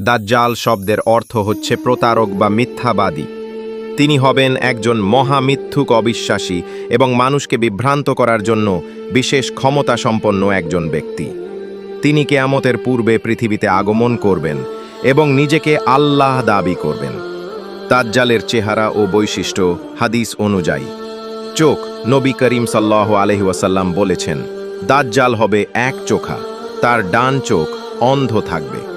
দাজ্জাল শব্দের অর্থ হচ্ছে প্রতারক বা মিথ্যাবাদী। তিনি হবেন একজন মহামিথ্যুক অবিশ্বাসী এবং মানুষকে বিভ্রান্ত করার জন্য বিশেষ ক্ষমতা সম্পন্ন একজন ব্যক্তি। তিনি কেয়ামতের পূর্বে পৃথিবীতে আগমন করবেন এবং নিজেকে আল্লাহ দাবি করবেন। দাজ্জালের চেহারা ও বৈশিষ্ট্য হাদিস অনুযায়ী। চোখ নবী করিম সাল্লাহ আলহি ওয়াসাল্লাম বলেছেন, দাজ্জাল হবে এক চোখা, তার ডান চোখ অন্ধ থাকবে।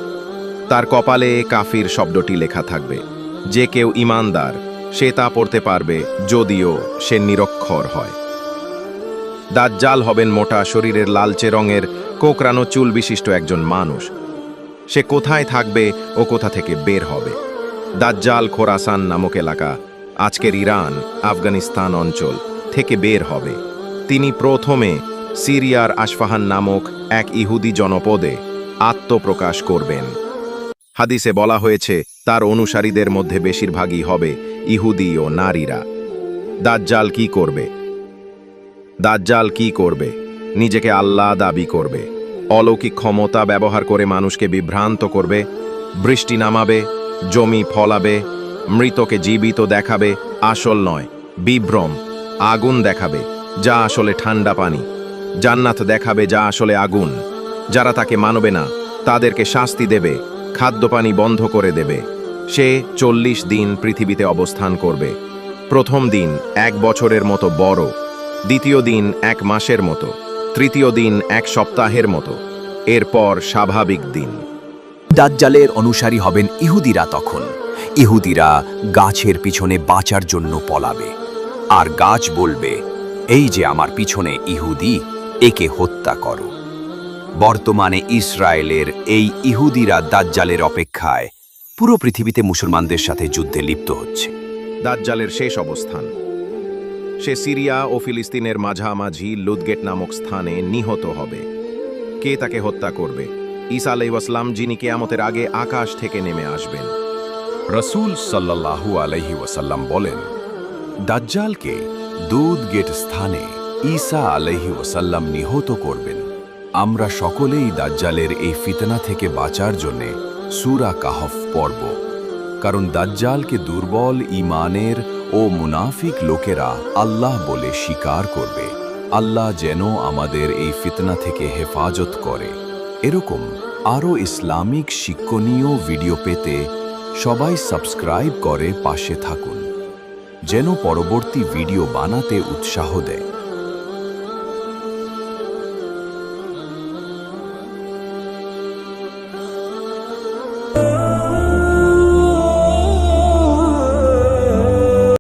তার কপালে কাফির শব্দটি লেখা থাকবে। যে কেউ ইমানদার, সে তা পড়তে পারবে যদিও সে নিরক্ষর হয়। দাজ্জাল হবেন মোটা শরীরের লালচে রঙের কোকরানো চুল বিশিষ্ট একজন মানুষ। সে কোথায় থাকবে ও কোথা থেকে বের হবে? দাজ্জাল খোরাসান নামক এলাকা, আজকের ইরান, আফগানিস্তান অঞ্চল থেকে বের হবে। তিনি প্রথমে সিরিয়ার আশফাহান নামক এক ইহুদি জনপদে আত্মপ্রকাশ করবেন। হাদিসে বলা হয়েছে, তার অনুসারীদের মধ্যে বেশিরভাগই হবে ইহুদি ও নারীরা। দাজ্জাল কি করবে? দাজ্জাল কি করবে? নিজেকে আল্লাহ দাবি করবে। অলৌকিক ক্ষমতা ব্যবহার করে মানুষকে বিভ্রান্ত করবে, বৃষ্টি নামাবে, জমি ফলাবে, মৃতকে জীবিত দেখাবে, আসল নয়, বিভ্রম, আগুন দেখাবে, যা আসলে ঠান্ডা পানি। জান্নাত দেখাবে যা আসলে আগুন। যারা তাকে মানবে না, তাদেরকে শাস্তি দেবে। খাদ্যপানি বন্ধ করে দেবে। সে চল্লিশ দিন পৃথিবীতে অবস্থান করবে। প্রথম দিন এক বছরের মতো বড়, দ্বিতীয় দিন এক মাসের মতো, তৃতীয় দিন এক সপ্তাহের মতো। এরপর স্বাভাবিক দিন। দাজ্জালের অনুসারী হবেন ইহুদিরা তখন। ইহুদিরা গাছের পিছনে বাঁচার জন্য পলাবে। আর গাছ বলবে, এই যে আমার পিছনে ইহুদি, একে হত্যা করো। বর্তমানে ইসরায়েলের এই ইহুদিরা দাজ্জালের অপেক্ষায়। পুরো পৃথিবীতে মুসলমানদের সাথে যুদ্ধে লিপ্ত হচ্ছে। দাজ্জালের শেষ অবস্থান। সে সিরিয়া ও ফিলিস্তিনের মাঝামাঝি লুদগেট নামক স্থানে নিহত হবে। কে তাকে হত্যা করবে? ঈসা আলাইসাল্লাম যিনি কেয়ামতের আগে আকাশ থেকে নেমে আসবেন। রসুল সাল্লাল্লাহু আলাইহি ওয়াসাল্লাম বলেন, দাজ্জালকে দুধ গেট স্থানে ঈসা আলাইহি ওয়াসাল্লাম নিহত করবেন। আমরা সকলেই দাজ্জালের এই ফিতনা থেকে বাঁচার জন্যে সুরা কাহফ পর্ব কারণ দাজ্জালকে দুর্বল ঈমানের ও মুনাফিক লোকেরা আল্লাহ বলে স্বীকার করবে। আল্লাহ যেন আমাদের এই ফিতনা থেকে হেফাজত করে। এরকম আরও ইসলামিক শিক্ষণীয় ভিডিও পেতে সবাই সাবস্ক্রাইব করে পাশে থাকুন। যেন পরবর্তী ভিডিও বানাতে উৎসাহ দেয়।